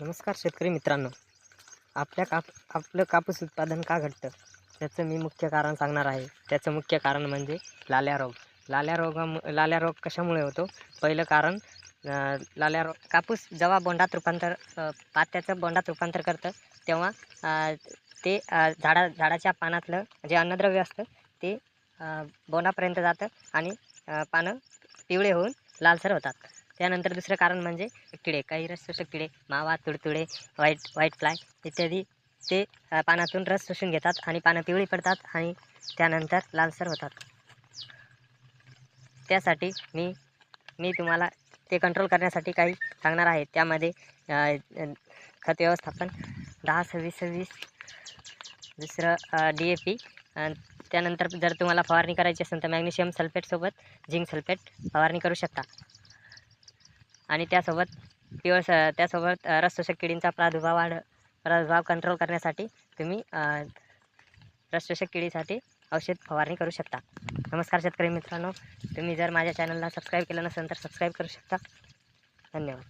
नमस्कार शेतकरी मित्रांनो. आपल्या काप आपलं कापूस उत्पादन का घटतं? त्याचं मी मुख्य कारण सांगणार आहे. त्याचं मुख्य कारण म्हणजे लाल्या रोग. लाल्या रोगामु लाल्या रोग कशामुळे होतो? पहिलं कारण लाल्या रोग कापूस जेव्हा बोंडात रूपांतर पात्याचं बोंडात रूपांतर करतं तेव्हा ते झाडा झाडाच्या पानातलं जे अन्नद्रव्य असतं ते बोंडापर्यंत जातं आणि पानं पिवळे होऊन लालसर होतात. त्यानंतर दुसरं कारण म्हणजे किडे काही रस शोषक किडे मावा तुडतुडे व्हाईट व्हाईट फ्लाय इत्यादी. ते पानातून रस शोषून घेतात आणि पानं पिवळी पडतात आणि त्यानंतर लालसर होतात. त्यासाठी मी मी तुम्हाला ते कंट्रोल करण्यासाठी काही सांगणार आहे. त्यामध्ये खत व्यवस्थापन दहा सव्वीस सव्वीस दुसरं डी ए पी त्यानंतर जर तुम्हाला फवारणी करायची असेल तर मॅग्नेशियम सल्फेटसोबत झिंक सल्फेट फवारणी करू शकता. आणि त्यासोबत पिवळ स त्यासोबत अ, रसशोषक किडींचा प्रादुर्भाव वाढ प्रादुर्भाव कंट्रोल करण्यासाठी तुम्ही रसशोषक किडीसाठी औषध फवारणी करू शकता. नमस्कार शेतकरी मित्रांनो. तुम्ही जर माझ्या चॅनलला सबस्क्राईब केलं नसेल तर सबस्क्राईब करू शकता. धन्यवाद.